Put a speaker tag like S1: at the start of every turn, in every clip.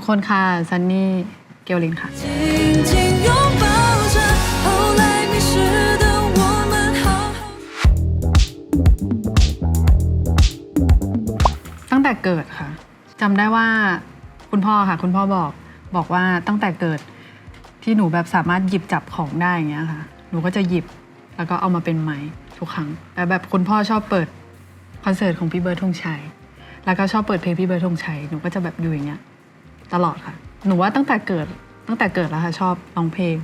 S1: กคนค่ะ ซันนี่ เกลลินค่ะ ตั้งแต่เกิดค่ะจำได้ว่าคุณพ่อค่ะ คุณพ่อบอกบอกว่าตั้งแต่เกิดที่หนูแบบสามารถหยิบจับของได้อย่างเงี้ยค่ะ หนูก็จะหยิบแล้วก็เอามาเป็นไม้ทุกครั้งแต่แบบคุณพ่อชอบเปิดคอนเสิร์ตของพี่เบิร์ดธงชัย แล้วก็ชอบเปิดเพลงพี่เบิร์ดธงชัย หนูก็จะแบบดูอย่างเงี้ย ตลอดค่ะ หนูว่าตั้งแต่เกิดตั้งแต่เกิดแล้วค่ะชอบร้องเพลง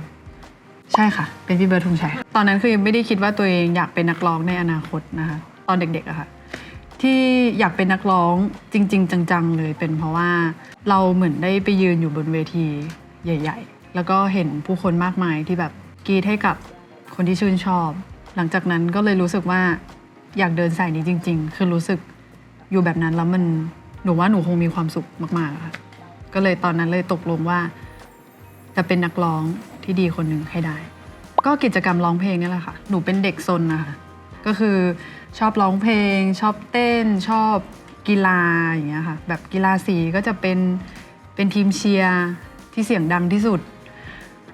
S1: ใช่ค่ะ เป็นพี่เบิร์ดธงชัยตอนนั้นคือไม่ได้คิดว่าตัวเองอยากเป็นนักร้องในอนาคตนะคะตอนเด็กๆอะค่ะ ที่อยากเป็นนักร้องจริง ๆ จังๆ เลยเป็นเพราะว่าเราเหมือนได้ไปยืนอยู่บนเวทีใหญ่ ๆ แล้วก็เห็นผู้คนมากมายที่แบบกรีดให้กับคนที่ชื่นชอบ หลังจากนั้นก็เลยรู้สึกว่าอยากเดินสายนี้จริง ๆ คือรู้สึกอยู่แบบนั้นแล้วมันหนูว่าหนูคงมีความสุขมากๆค่ะ ก็เลยตอนนั้นเลยตกลงว่า จะเป็นนักร้องที่ดีคนหนึ่งให้ได้ ก็กิจกรรมร้องเพลงนี่แหละค่ะ หนูเป็นเด็กซนนะคะก็คือชอบร้องเพลง ชอบเต้น ชอบกีฬาอย่างเงี้ยค่ะ แบบกีฬาสีก็จะเป็นเป็นทีมเชียร์ที่เสียงดังที่สุด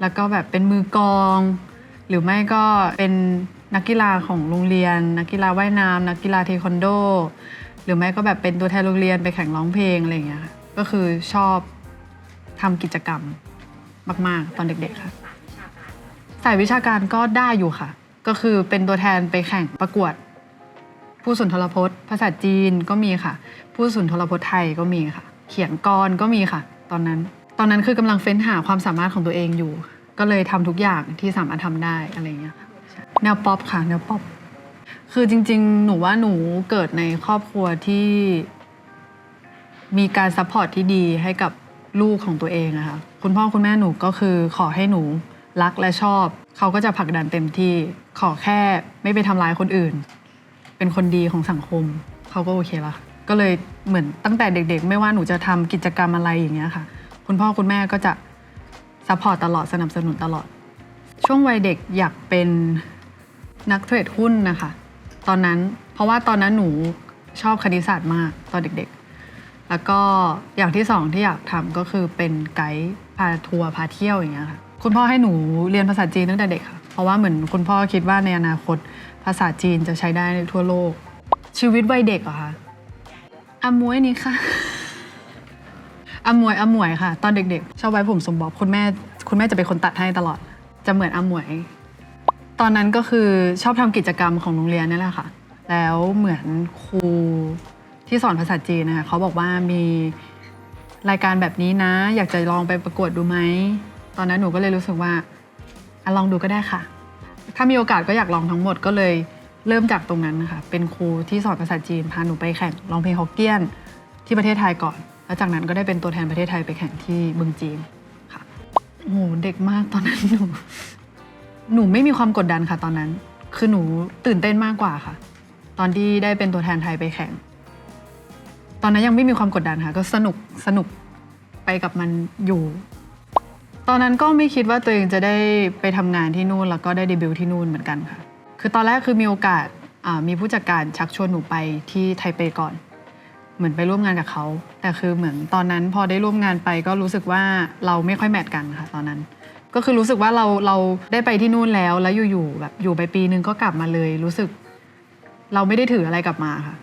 S1: แล้วก็แบบเป็นมือกอง หรือไม่ก็เป็นนักกีฬาของโรงเรียน นักกีฬาว่ายน้ำนักกีฬาเทควันโด หรือไม่ก็แบบเป็นตัวแทนโรงเรียนไปแข่งร้องเพลงอะไรอย่างเงี้ยค่ะ ก็คือชอบทำกิจกรรมมาก ๆ ตอนเด็ก ๆ ค่ะ สายวิชาการก็ได้อยู่ค่ะ ก็คือเป็นตัวแทนไปแข่งประกวด ผู้สุนทรพจน์ ภาษาจีนก็มีค่ะ ผู้สุนทรพจน์ไทยก็มีค่ะ เขียนกรก็มีค่ะ ตอนนั้น ตอนนั้นคือกำลังเฟ้นหาความสามารถของตัวเองอยู่ ก็เลยทำทุกอย่างที่สามารถทำได้อะไรอย่างเงี้ยค่ะแนวป๊อปค่ะแนวป๊อปคือจริง ๆ หนูว่าหนูเกิดในครอบครัวที่ มีการซัพพอร์ตที่ดีให้กับลูกของตัวเองอะค่ะคุณพ่อคุณแม่หนูก็คือขอให้หนูรักและชอบ เขาก็จะผลักดันเต็มที่ขอแค่ไม่ไปทำร้ายคนอื่น เป็นคนดีของสังคม เขาก็โอเคละก็เลยเหมือนตั้งแต่เด็กๆ ไม่ว่าหนูจะทำกิจกรรมอะไรอย่างเงี้ยค่ะ คุณพ่อคุณแม่ก็จะซัพพอร์ตตลอดสนับสนุนตลอด ช่วงวัยเด็กอยากเป็นนักเทรดหุ้นนะคะ ตอนนั้นเพราะว่าตอนนั้นหนูชอบคณิตศาสตร์มากตอนเด็กๆ แล้วก็อย่างที่สองที่อยากทำก็คือเป็นไกด์พาทัวร์พาเที่ยวอย่างเงี้ยค่ะคุณพ่อให้หนูเรียนภาษาจีนตั้งแต่เด็กค่ะ เพราะว่าเหมือนคุณพ่อคิดว่าในอนาคตภาษาจีนจะใช้ได้ในทั่วโลก ชีวิตวัยเด็กเหรอคะอามวยนี่ค่ะอามวยอามวยค่ะ ตอนเด็กๆ ชอบไว้ผมสมบ๊อบคุณแม่ คุณแม่จะเป็นคนตัดให้ตลอด จะเหมือนอามวย ตอนนั้นก็คือชอบทำกิจกรรมของโรงเรียนนี่แหละค่ะ แล้วเหมือนครู ที่สอนภาษาจีนนะคะเขาบอกว่ามีรายการแบบนี้นะ อยากจะลองไปประกวดดูไหม ตอนนั้นหนูก็เลยรู้สึกว่าอลองดูก็ได้ค่ะ ถ้ามีโอกาสก็อยากลองทั้งหมดก็เลยเริ่มจากตรงนั้นนะคะเป็นครูที่สอนภาษาจีนพาหนูไปแข่งร้องเพลงฮอกเกี้ยนที่ประเทศไทยก่อน แล้วจากนั้นก็ได้เป็นตัวแทนประเทศไทยไปแข่งที่เมืองจีนค่ะโอ้โหเด็กมากตอนนั้นหนูหนูไม่มีความกดดันค่ะตอนนั้น คือหนูตื่นเต้นมากกว่าค่ะ ตอนที่ได้เป็นตัวแทนไทยไปแข่ง ตอนนั้นยังไม่มีความกดดันค่ะ ก็สนุกสนุกไปกับมันอยู่ ตอนนั้นก็ไม่คิดว่าตัวเองจะได้ไปทำงานที่นู่น แล้วก็ได้เดบิวต์ที่นู่นเหมือนกันค่ะ คือตอนแรกคือมีโอกาสอ่ามีผู้จัดการชักชวนหนูไปที่ไทเปก่อน เหมือนไปร่วมงานกับเขา แต่คือเหมือนตอนนั้นพอได้ร่วมงานไปก็รู้สึกว่าเราไม่ค่อยแมทกันค่ะ ตอนนั้น ก็คือรู้สึกว่าเราเราได้ไปที่นู่นแล้วแล้วอยู่ๆแบบอยู่ไปปีนึงก็กลับมาเลย รู้สึก เราไม่ได้ถืออะไรกลับมาค่ะ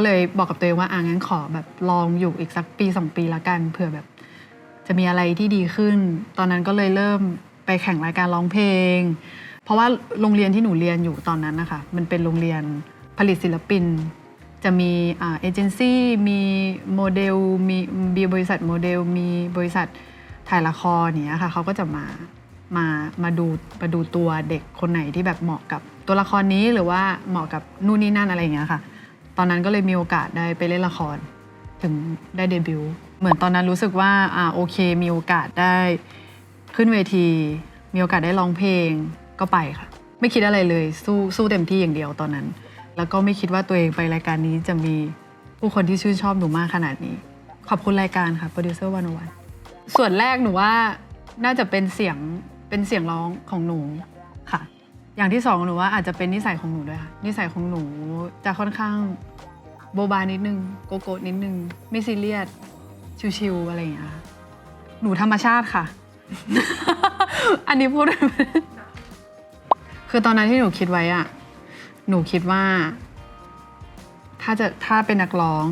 S1: ก็เลยบอกกับตัวเองว่าอ่างั้นขอแบบลองอยู่อีกสักปีสองปีละกันเผื่อแบบ จะมีอะไรที่ดีขึ้น ตอนนั้นก็เลยเริ่มไปแข่งรายการร้องเพลง เพราะว่าโรงเรียนที่หนูเรียนอยู่ตอนนั้นนะคะมันเป็นโรงเรียนผลิตศิลปิน จะมีเอเจนซี่มีโมเดลมีมีบริษัทโมเดล มีบริษัทถ่ายละครอย่างเนี้ยค่ะเขาก็จะมามามาดูมาดูตัวเด็กคนไหนที่แบบเหมาะกับตัวละครนี้หรือว่าเหมาะกับนู่นนี่นั่นอะไรอย่างเงี้ยค่ะ ตอนนั้นก็เลยมีโอกาสได้ไปเล่นละคร ถึงได้เดบิวต์เหมือนตอนนั้นรู้สึกว่าอ่าโอเค มีโอกาสได้ขึ้นเวที มีโอกาสได้ร้องเพลงก็ไปค่ะ ไม่คิดอะไรเลยสู้สู้เต็มที่อย่างเดียวตอนนั้น แล้วก็ไม่คิดว่าตัวเองไปรายการนี้จะมีผู้คนที่ชื่นชอบหนูมากขนาดนี้ ขอบคุณรายการค่ะโปรดิวเซอร์วันวันส่วนแรกหนูว่าน่าจะเป็นเสียงเป็นเสียงร้องของหนู อย่างที่สองหนูว่าอาจจะเป็นนิสัยของหนูด้วยค่ะ นิสัยของหนูจะค่อนข้างโบบานิดนึง โกโก้นิดนึง ไม่ซีเรียส ชิวๆอะไรอย่างเงี้ยค่ะหนูธรรมชาติค่ะ อันนี้พูด คือตอนนั้นที่หนูคิดไว้อะหนูคิดว่า ถ้าจะถ้าเป็นนักร้อง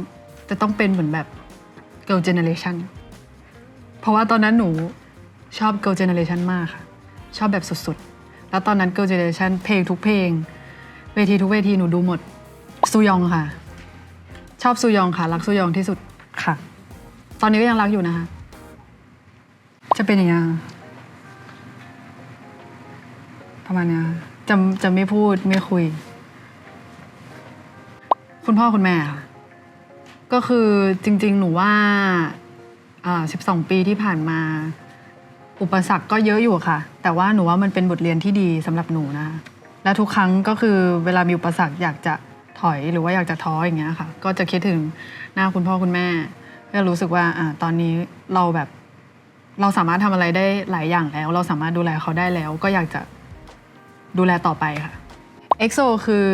S1: จะต้องเป็นเหมือนแบบ girl generation เพราะว่าตอนนั้นหนูชอบ girl generation มากค่ะ ชอบแบบสุดๆ แล้วตอนนั้น girl generation เพลงทุกเพลง เวทีทุกเวทีหนูดูหมดซูยองค่ะ ชอบซูยองค่ะ รักซูยองที่สุดค่ะ ตอนนี้ก็ยังรักอยู่นะคะ จะเป็นอย่างไงประมาณเนี้ยจะจะไม่พูดไม่คุย คุณพ่อคุณแม่ค่ะ ก็คือจริง ๆ หนูว่าอ่า12 ปีที่ผ่านมา อุปสรรคก็เยอะอยู่ค่ะ แต่ว่าหนูว่ามันเป็นบทเรียนที่ดีสำหรับหนูนะ และทุกครั้งก็คือเวลามีอุปสรรคอยากจะถอยหรือว่าอยากจะท้ออย่างเงี้ยค่ะ ก็จะคิดถึงหน้าคุณพ่อคุณแม่ก็รู้สึกว่าอ่าตอนนี้เราแบบเราสามารถทำอะไรได้หลายอย่างแล้ว เราสามารถดูแลเขาได้แล้ว ก็อยากจะดูแลต่อไปค่ะ EXO คือ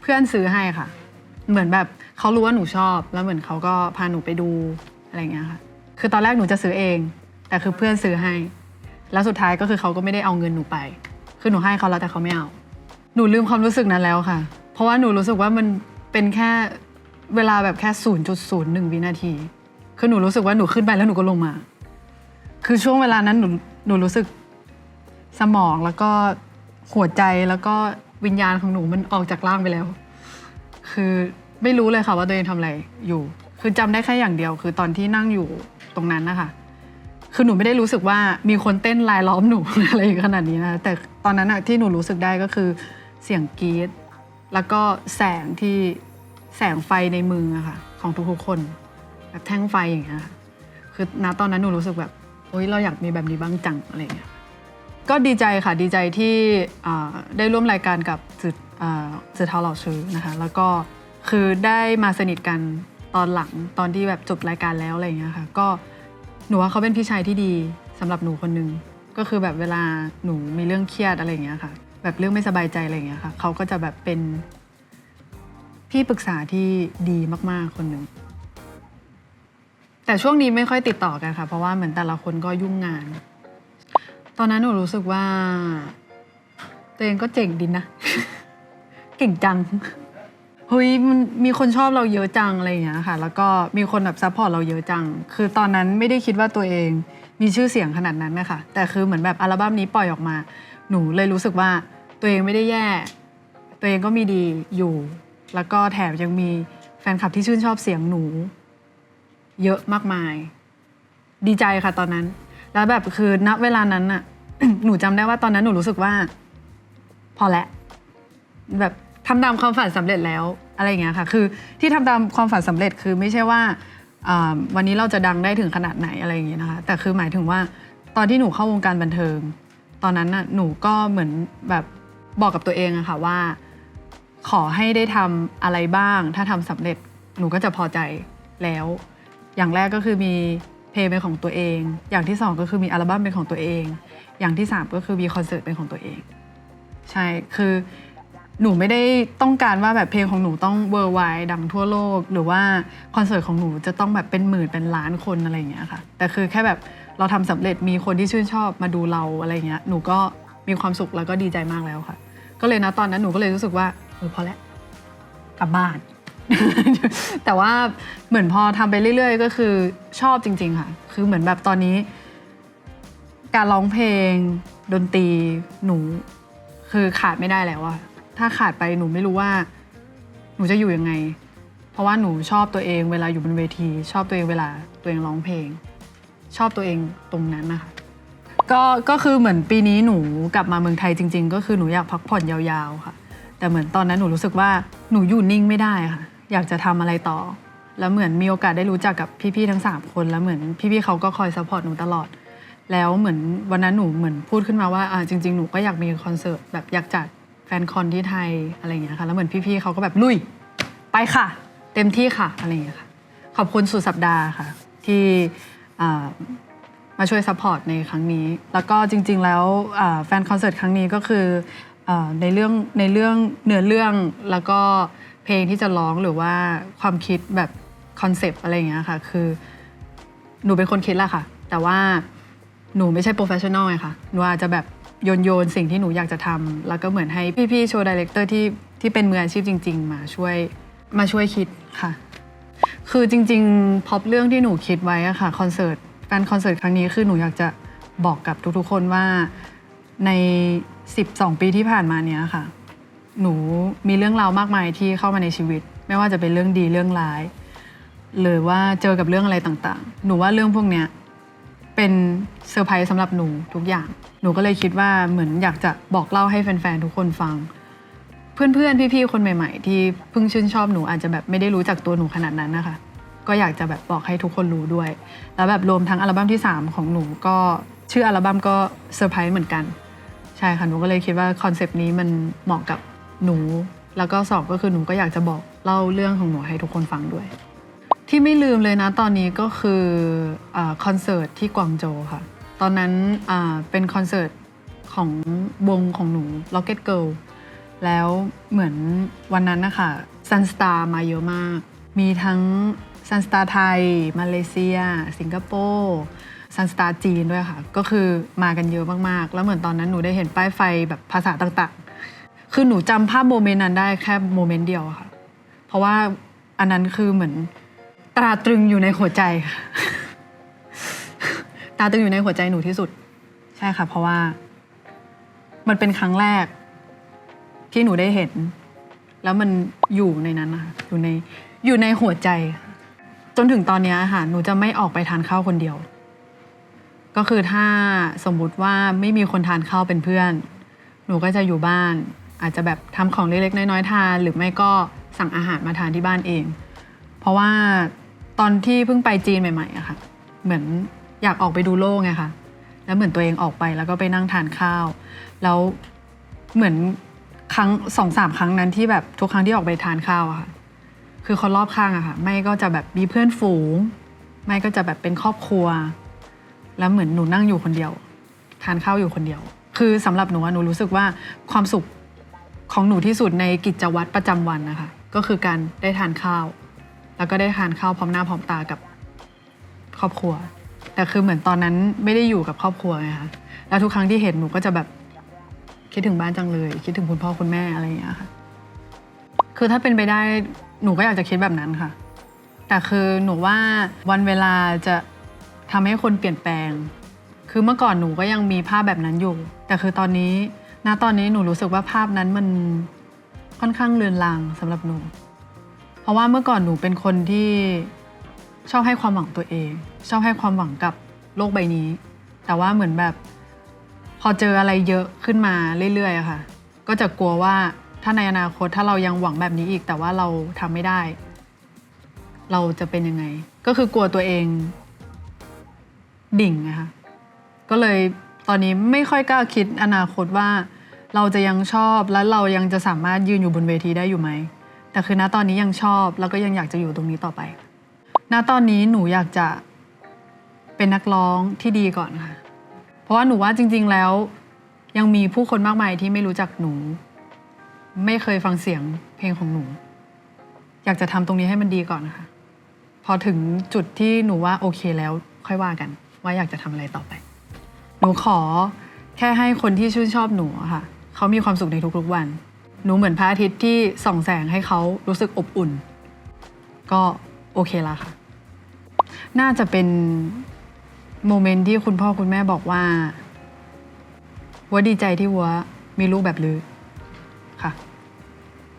S1: เพื่อนซื้อให้ค่ะ เหมือนแบบเขารู้ว่าหนูชอบ แล้วเหมือนเขาก็พาหนูไปดูอะไรอย่างเงี้ยค่ะ คือตอนแรกหนูจะซื้อเอง แต่คือเพื่อนซื้อให้ แล้วสุดท้ายก็คือเขาก็ไม่ได้เอาเงินหนูไป คือหนูให้เขาแล้วแต่เขาไม่เอา หนูลืมความรู้สึกนั้นแล้วค่ะ เพราะว่าหนูรู้สึกว่ามันเป็นแค่เวลาแบบแค่0.01วินาที คือหนูรู้สึกว่าหนูขึ้นไปแล้วหนูก็ลงมา คือช่วงเวลานั้นหนูหนูรู้สึกสมองแล้วก็หัวใจแล้วก็วิญญาณของหนูมันออกจากร่างไปแล้ว คือไม่รู้เลยค่ะว่าตัวเองทำอะไรอยู่ คือจำได้แค่อย่างเดียว คือตอนที่นั่งอยู่ตรงนั้นนะคะ คือหนูไม่ได้รู้สึกว่ามีคนเต้นลายล้อมหนู อะไรขนาดนี้นะ แต่ตอนนั้นอะที่หนูรู้สึกได้ก็คือเสียงกรี๊ดแล้วก็แสงที่แสงไฟในมืออะค่ะ ของทุกๆคนแบบแท่งไฟอย่างเงี้ยค่ะคือณตอนนั้นหนูรู้สึกแบบโอ๊ยเราอยากมีแบบนี้บ้างจังอะไรอย่างเงี้ยก็ดีใจค่ะดีใจที่อ่าได้ร่วมรายการกับสื่ออ่าสื่อเทาเหล่าซื้อนะคะ แล้วก็คือได้มาสนิทกันตอนหลังตอนที่แบบจบรายการแล้วอะไรเงี้ยค่ะก็ หนูว่าเขาเป็นพี่ชายที่ดีสำหรับหนูคนหนึงก็คือแบบเวลาหนูมีเรื่องเครียดอะไรอย่างเงี้ยค่ะ แบบเรื่องไม่สบายใจอะไรอย่างเงี้ยค่ะเขาก็จะแบบเป็นพี่ปรึกษาที่ดีมากๆคนหนึ่งแต่ช่วงนี้ไม่ค่อยติดต่อกันค่ะ เพราะว่าเหมือนแต่ละคนก็ยุ่งงาน ตอนนั้นหนูรู้สึกว่า ตัวเองก็เจ๋งดินนะ เก่งจัง เฮ้ยมันมีคนชอบเราเยอะจังอะไรอย่างเงี้ยค่ะ แล้วก็มีคนแบบซัพพอร์ตเราเยอะจัง คือตอนนั้นไม่ได้คิดว่าตัวเองมีชื่อเสียงขนาดนั้นนะคะแต่คือเหมือนแบบอัลบั้มนี้ปล่อยออกมา หนูเลยรู้สึกว่าตัวเองไม่ได้แย่ ตัวเองก็มีดีอยู่ แล้วก็แถมยังมีแฟนคลับที่ชื่นชอบเสียงหนู เยอะมากมาย ดีใจค่ะตอนนั้น แล้วแบบคือณเวลานั้นน่ะ หนูจำได้ว่าตอนนั้นหนูรู้สึกว่า พอแล้วแบบ ทำตามความฝันสำเร็จแล้วอะไรอย่างเงี้ยค่ะ คือที่ทำตามความฝันสำเร็จคือไม่ใช่ว่าอ่าวันนี้เราจะดังได้ถึงขนาดไหนอะไรอย่างเงี้ยนะคะ แต่คือหมายถึงว่าตอนที่หนูเข้าวงการบันเทิง ตอนนั้นน่ะหนูก็เหมือนแบบบอกกับตัวเองอะค่ะว่า ขอให้ได้ทำอะไรบ้าง ถ้าทำสำเร็จหนูก็จะพอใจแล้ว อย่างแรกก็คือมีเพลงเป็นของตัวเอง อย่างที่สองก็คือมีอัลบั้มเป็นของตัวเอง อย่างที่สามก็คือมีคอนเสิร์ตเป็นของตัวเอง ใช่ คือ หนูไม่ได้ต้องการว่าแบบเพลงของหนูต้องเวอร์ไวดังทั่วโลก หรือว่าคอนเสิร์ตของหนูจะต้องแบบเป็นหมื่นเป็นล้านคนอะไรอย่างเงี้ยค่ะ แต่คือแค่แบบเราทำสำเร็จมีคนที่ชื่นชอบมาดูเราอะไรเงี้ยหนูก็มีความสุขแล้วก็ดีใจมากแล้วค่ะ ก็เลยนะตอนนั้นหนูก็เลยรู้สึกว่าเออพอแล้วกลับบ้าน แต่ว่าเหมือนพอทำไปเรื่อย ๆ ก็คือชอบจริง ๆ ค่ะ คือเหมือนแบบตอนนี้ การร้องเพลงดนตรีหนูคือขาดไม่ได้แล้วอะ ถ้าขาดไปหนูไม่รู้ว่า หนูจะอยู่ยังไง เพราะว่าหนูชอบตัวเองเวลาอยู่บนเวที ชอบตัวเองเวลาตัวเองร้องเพลง ชอบตัวเองตรงนั้นนะคะก็ก็คือเหมือนปีนี้หนูกลับมาเมืองไทยจริง ๆ ก็คือหนูอยากพักผ่อนยาวๆค่ะ แต่เหมือนตอนนั้นหนูรู้สึกว่าหนูอยู่นิ่งไม่ได้ค่ะ อยากจะทำอะไรต่อ แล้วเหมือนมีโอกาสได้รู้จักกับพี่ๆทั้งสามคนแล้วเหมือนพี่ๆเขาก็คอยซัพพอร์ตหนูตลอด แล้วเหมือนวันนั้นหนูเหมือนพูดขึ้นมาว่าอ่าจริง ๆ หนูก็อยากมีคอนเสิร์ตแบบอยากจัด แฟนคอนที่ไทยอะไรอย่างเงี้ยค่ะ แล้วเหมือนพี่ๆเขาก็แบบลุย ไปค่ะ เต็มที่ค่ะอะไรอย่างเงี้ยค่ะ ขอบคุณสุดสัปดาห์ค่ะ ที่อ่ามาช่วยซัพพอร์ตในครั้งนี้ แล้วก็จริง ๆ แล้วอ่าแฟนคอนเสิร์ตครั้งนี้ก็คืออาในเรื่องในเรื่องเนื้อเรื่องแล้วก็เพลงที่จะร้องหรือว่าความคิดแบบคอนเซปต์อะไรอย่างเงี้ยค่ะ คือหนูเป็นคนคิดแหละค่ะ แต่ว่าหนูไม่ใช่โปรเฟชชั่นอลไงค่ะ หนูอาจจะแบบ โยนโยนสิ่งที่หนูอยากจะทำแล้วก็เหมือนให้พี่ๆโชว์ดีเลกเตอร์ที่ที่เป็นมืออาชีพจริง ๆ มาช่วยมาช่วยคิดค่ะ คือจริงๆพอบเรื่องที่หนูคิดไว้อะค่ะคอนเสิร์ตการคอนเสิร์ตครั้งนี้คือหนูอยากจะบอกกับทุกๆคนว่าใน 12 ปีที่ผ่านมาเนี้ยค่ะ หนูมีเรื่องราวมากมายที่เข้ามาในชีวิต ไม่ว่าจะเป็นเรื่องดีเรื่องร้าย หรือว่าเจอกับเรื่องอะไรต่างๆ หนูว่าเรื่องพวกเนี้ย เป็นเซอร์ไพรส์สำหรับหนูทุกอย่าง หนูก็เลยคิดว่าเหมือนอยากจะบอกเล่าให้แฟนๆทุกคนฟัง เพื่อนๆพี่ๆคนใหม่ ๆ ที่เพิ่งชื่นชอบหนูอาจจะแบบไม่ได้รู้จักตัวหนูขนาดนั้นนะคะ ก็อยากจะแบบบอกให้ทุกคนรู้ด้วย แล้วแบบรวมทั้งอัลบั้มที่ 3 ของหนูก็ชื่ออัลบั้มก็เซอร์ไพรส์เหมือนกัน ใช่ค่ะหนูก็เลยคิดว่าคอนเซปต์นี้มันเหมาะกับหนู แล้วก็สองก็คือหนูก็อยากจะบอกเล่าเรื่องของหนูให้ทุกคนฟังด้วย ที่ไม่ลืมเลยนะตอนนี้ก็คืออคอนเสิร์ตที่กวางโจค่ะ ตอนนั้นเป็นคอนเสิร์ตของวงของหนู Rocket Girl แล้วเหมือนวันนั้นนะคะซันสตาร์มาเยอะมาก มีทั้งซันสตาร์ไทย มาเลเซีย สิงคโปร์ซันสตาร์จีนด้วยค่ะ ก็คือมากันเยอะมากๆ แล้วเหมือนตอนนั้นหนูได้เห็นป้ายไฟแบบภาษาต่างๆ คือหนูจำภาพโมเมนต์นั้นได้แค่โมเมนต์เดียวค่ะ เพราะว่าอันนั้นคือเหมือน ตราตรึงอยู่ในหัวใจค่ะตราตรึงอยู่ในหัวใจหนูที่สุด ใช่ค่ะ เพราะว่า มันเป็นครั้งแรก ที่หนูได้เห็น แล้วมันอยู่ในนั้นนะคะอยู่ในอยู่ในหัวใจ จนถึงตอนนี้ค่ะหนูจะไม่ออกไปทานข้าวคนเดียว ก็คือถ้าสมมุติว่าไม่มีคนทานข้าวเป็นเพื่อน หนูก็จะอยู่บ้าน อาจจะแบบทำของเล็กๆน้อยๆทาน หรือไม่ก็สั่งอาหารมาทานที่บ้านเอง เพราะว่า ตอนที่เพิ่งไปจีนใหม่ๆอะค่ะ เหมือนอยากออกไปดูโลกไงคะแล้วเหมือนตัวเองออกไปแล้วก็ไปนั่งทานข้าว แล้วเหมือนครั้งสองสามครั้งนั้นที่แบบทุกครั้งที่ออกไปทานข้าวอะค่ะ คือคนรอบข้างอะค่ะ ไม่ก็จะแบบมีเพื่อนฝูง ไม่ก็จะแบบเป็นครอบครัว แล้วเหมือนหนูนั่งอยู่คนเดียว ทานข้าวอยู่คนเดียว คือสำหรับหนูอะหนูรู้สึกว่าความสุขของหนูที่สุดในกิจวัตรประจำวันนะคะ ก็คือการได้ทานข้าว แล้วก็ได้ทานข้าวพร้อมหน้าพร้อมตากับครอบครัว แต่คือเหมือนตอนนั้นไม่ได้อยู่กับครอบครัวไงคะแล้วทุกครั้งที่เห็นหนูก็จะแบบคิดถึงบ้านจังเลย คิดถึงคุณพ่อคุณแม่อะไรอย่างเงี้ยค่ะคือถ้าเป็นไปได้หนูก็อยากจะคิดแบบนั้นค่ะ แต่คือหนูว่าวันเวลาจะทำให้คนเปลี่ยนแปลง คือเมื่อก่อนหนูก็ยังมีภาพแบบนั้นอยู่ แต่คือตอนนี้ณตอนนี้หนูรู้สึกว่าภาพนั้นมันค่อนข้างเลือนลางสำหรับหนู เพราะว่าเมื่อก่อนหนูเป็นคนที่ชอบให้ความหวังตัวเอง ชอบให้ความหวังกับโลกใบนี้ แต่ว่าเหมือนแบบ พอเจออะไรเยอะขึ้นมาเรื่อยๆอะค่ะ ก็จะกลัวว่าถ้าในอนาคตถ้าเรายังหวังแบบนี้อีก แต่ว่าเราทำไม่ได้ เราจะเป็นยังไง ก็คือกลัวตัวเองดิ่งนะคะก็เลยตอนนี้ไม่ค่อยกล้าคิดอนาคตว่า เราจะยังชอบและเรายังจะสามารถยืนอยู่บนเวทีได้อยู่ไหม แต่คือณตอนนี้ยังชอบแล้วก็ยังอยากจะอยู่ตรงนี้ต่อไป ณตอนนี้หนูอยากจะเป็นนักร้องที่ดีก่อนค่ะ เพราะว่าหนูว่าจริง ๆแล้ว ยังมีผู้คนมากมายที่ไม่รู้จักหนู ไม่เคยฟังเสียงเพลงของหนู อยากจะทำตรงนี้ให้มันดีก่อนนะคะพอถึงจุดที่หนูว่าโอเคแล้วค่อยว่ากัน ว่าอยากจะทำอะไรต่อไป หนูขอแค่ให้คนที่ชื่นชอบหนูอะค่ะ เขามีความสุขในทุกๆวัน หนูเหมือนพระอาทิตย์ที่ส่องแสงให้เขารู้สึกอบอุ่น ก็โอเคละค่ะ น่าจะเป็นโมเมนต์ที่คุณพ่อคุณแม่บอกว่าวัวดีใจที่วัวมีลูกแบบลือค่ะ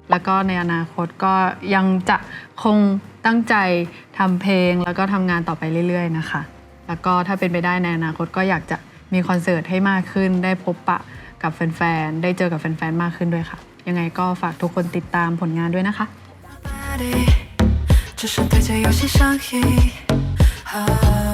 S1: แล้วก็ในอนาคตก็ยังจะคงตั้งใจทำเพลง แล้วก็ทำงานต่อไปเรื่อย ๆ นะคะ แล้วก็ถ้าเป็นไปได้ในอนาคตก็อยากจะมีคอนเสิร์ตให้มากขึ้น ได้พบปะกับแฟน ๆ ได้เจอกับแฟน ๆ มากขึ้นด้วยค่ะ ยังไงก็ฝากทุกคนติดตามผลงานด้วยนะคะ
S2: body，只是对着游戏上瘾。啊